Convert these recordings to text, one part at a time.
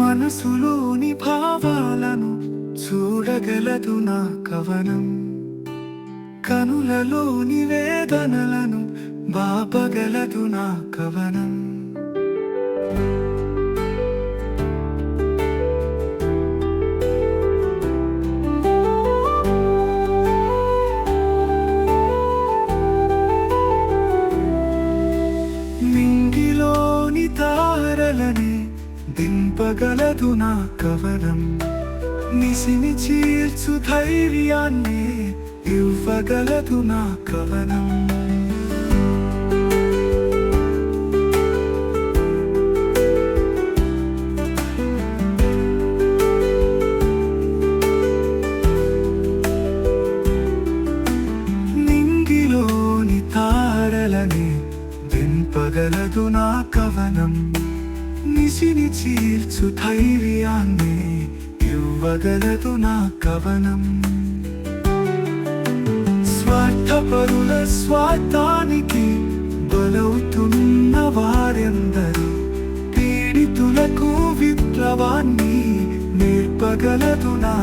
మనసులోని భావాలను చూడగలదు నా కవనం. కనులలోని వేదనలను బాపగలదు నా కవనం. మింగిలోని తారలనే దింపగలదు నా కవనం నిసిని చీల్చు ధైర్యాన్ని ఇవ్వగలదు నా కవనం నింగిలోని తారలని దింపగలదు నా కవనం నిసిని చీల్చు ధైర్యాన్ని ఇవ్వగలదు నా కవనం. స్వార్థపరుల స్వార్థానికి బలవుతున్న వారెందరూ పీడితులకు విప్లవాన్ని నేర్పగలదు నా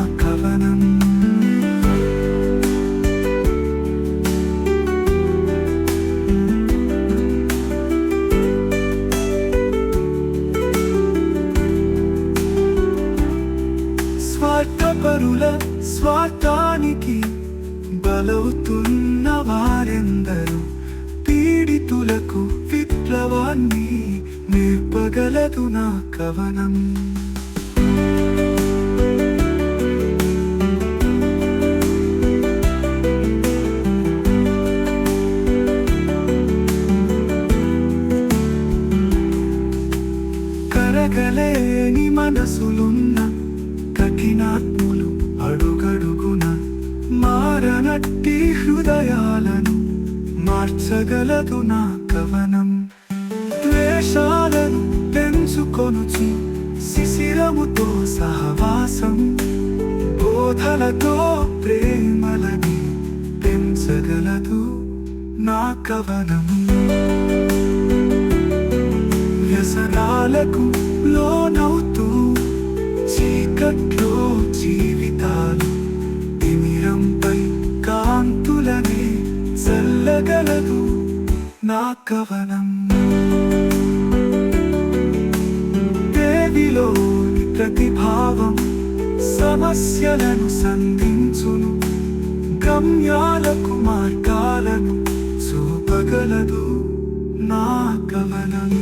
పరుల స్వార్థానికి బలవుతున్న వారెందరూ పీడితులకు విప్లవాన్ని నేర్పగలదు నా కవనం. కరగలేని మనసులున్న కఠినాత్ములు అడుగడుగున మారనట్టి హృదయాలను మార్చగలదు నా కవనం. ద్వేషాలను పెంచుకొనుచి శిశిరముతో సహవాసం. బోధలతో ప్రేమలని పెంచగలదు నా కవనం. వ్యసనాలకు లోన చీకట్లో జీవితాలు తిమిరంపై కాంతులనే చల్లగలదు నా కవనం. దేవిలోని ప్రతిభావం సమస్యలను సంధించును గమ్యాలకు మార్గాలను చూపగలదు నా కవనం.